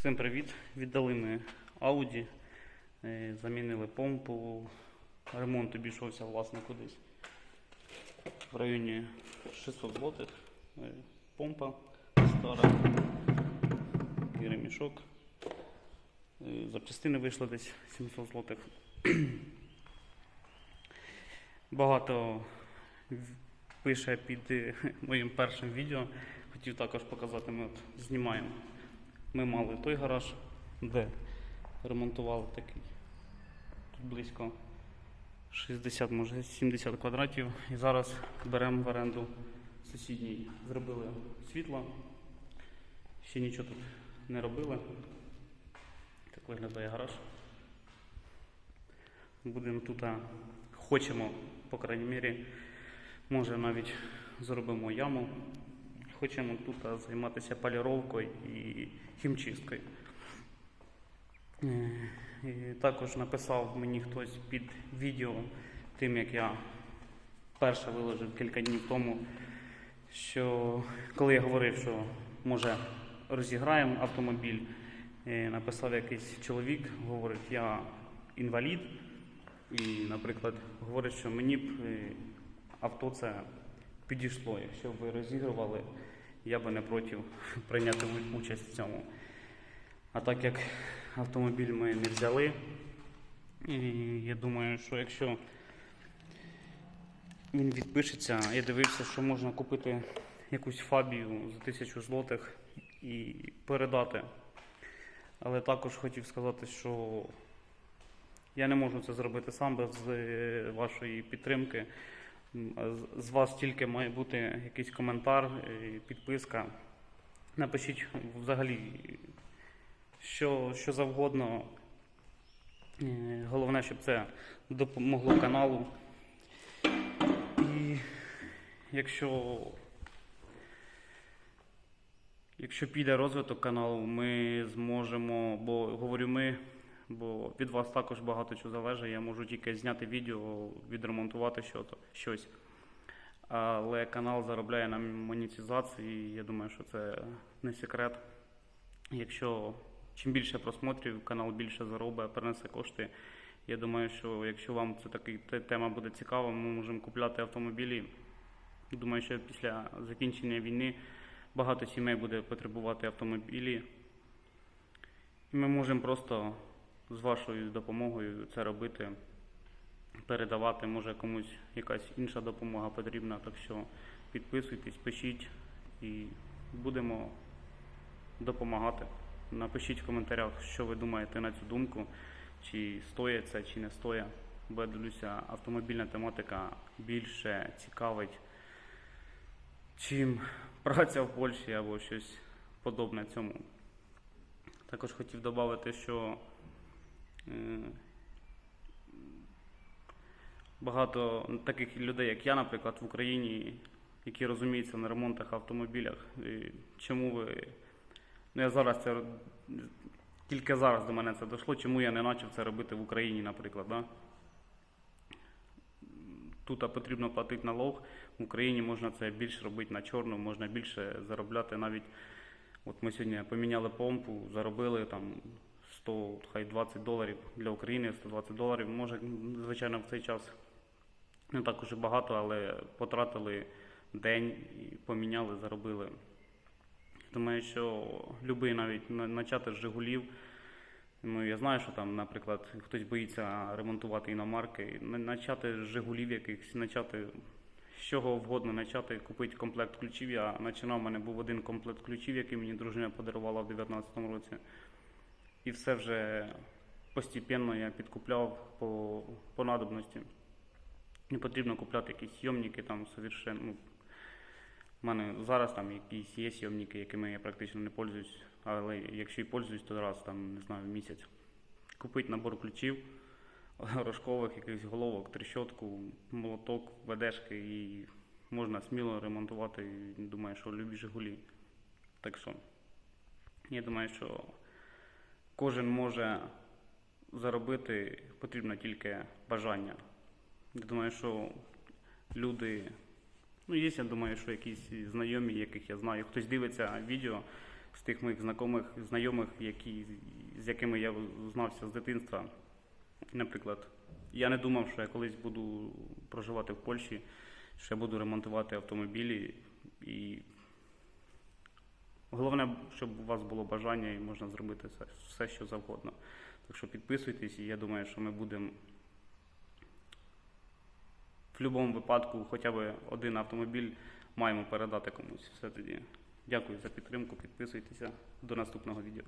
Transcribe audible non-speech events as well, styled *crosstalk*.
Всім привіт! Віддали ми Audi, е, замінили помпу. Ремонт обійшовся власне кудись. В районі 600 злотих. Е, Помпа стара і ремішок. Е, Запчастини вийшли десь 700 злотих. *clears throat* Багато пише під моїм першим відео. Хотів також показати, ми от знімаємо. Ми мали той гараж, де ремонтували такий. Тут близько 60, може 70 квадратів. І зараз беремо в оренду сусідній. Зробили світло. Ще нічого тут не робили. Так виглядає гараж. Будемо тут, хочемо, по крайній мірі, може навіть зробимо яму. Хочемо тут займатися поліровкою і хімчисткою. Е, І також написав мені хтось під відео, тим як я перше виложив кілька днів тому, що коли я говорив, що може розіграємо автомобіль, е, написав якийсь чоловік, говорить, я інвалід, і, наприклад, говорить, що мені б е, авто це підійшло, якщо б ви розігрували, я би не проти прийняти участь в цьому. А так як автомобіль ми не взяли, і я думаю, що якщо він відпишеться, я дивився, що можна купити якусь фабію за тисячу злотих і передати. Але також хотів сказати, що я не можу це зробити сам без е, вашої підтримки. З вас тільки має бути якийсь коментар, е, підписка. Напишіть взагалі що, що завгодно. Е, Головне, щоб це допомогло каналу. І якщо, якщо піде розвиток каналу, ми зможемо, бо говорю ми, бо від вас також багато чого залежить. Я можу тільки зняти відео, відремонтувати щось. Але канал заробляє на монетизації, і я думаю, що це не секрет. Якщо чим більше просмотрів, канал більше заробить, принесе кошти. Я думаю, що якщо вам це те- тема буде цікава, ми можемо купляти автомобілі. Думаю, що після закінчення війни багато сімей буде потребувати автомобілі. І ми можемо просто з вашою допомогою це робити, передавати, може комусь якась інша допомога потрібна. Так що підписуйтесь, пишіть і будемо допомагати. Напишіть в коментарях, що ви думаєте на цю думку, чи стоїть це, чи не стоїть. Бо я дивлюся, автомобільна тематика більше цікавить, чим *laughs* праця в Польщі або щось подобне цьому. Також хотів додати, що багато таких людей, як я, наприклад, в Україні, які розуміються на ремонтах автомобілях. І чому ви Ну, я зараз це тільки зараз до мене це дійшло, чому я не почав це робити в Україні, наприклад. Да? Тут потрібно платити налог, в Україні можна це більше робити на чорну, можна більше заробляти навіть. От ми сьогодні поміняли помпу, заробили там 100, хай 20 доларів для України, 120 доларів. Може, звичайно, в цей час не так уже багато, але потратили день і поміняли, заробили. Думаю, що любий навіть начати з Жигулів. Ну, я знаю, що там, наприклад, хтось боїться ремонтувати іномарки. Начати з Жигулів якихось, начати з чого вгодно, начати купити комплект ключів. Я починав, у мене був один комплект ключів, який мені дружина подарувала в 2019 році. І все вже постепенно я підкупляв по, по надобності. Не потрібно купляти якісь йомники там совершенно. Ну, у мене зараз там якісь є сйомники, якими я практично не пользуюсь, але якщо і пользуюсь, то раз там, не знаю, в місяць. Купити набор ключів, *laughs* рожкових, якихось головок, трещотку, молоток, ведешки і можна сміло ремонтувати, думаю, що любі Жигулі. Так що, я думаю, що кожен може заробити, потрібно тільки бажання. Я думаю, що люди Ну, є, я думаю, що якісь знайомі, яких я знаю. Хтось дивиться відео, з тих моїх знайомих, знайомих які, з якими я знався з дитинства. Наприклад, я не думав, що я колись буду проживати в Польщі, що я буду ремонтувати автомобілі. І головне, щоб у вас було бажання і можна зробити все, все що завгодно. Так що підписуйтесь, і я думаю, що ми будемо в будь-якому випадку хоча б один автомобіль маємо передати комусь. Все тоді. Дякую за підтримку, підписуйтеся. До наступного відео.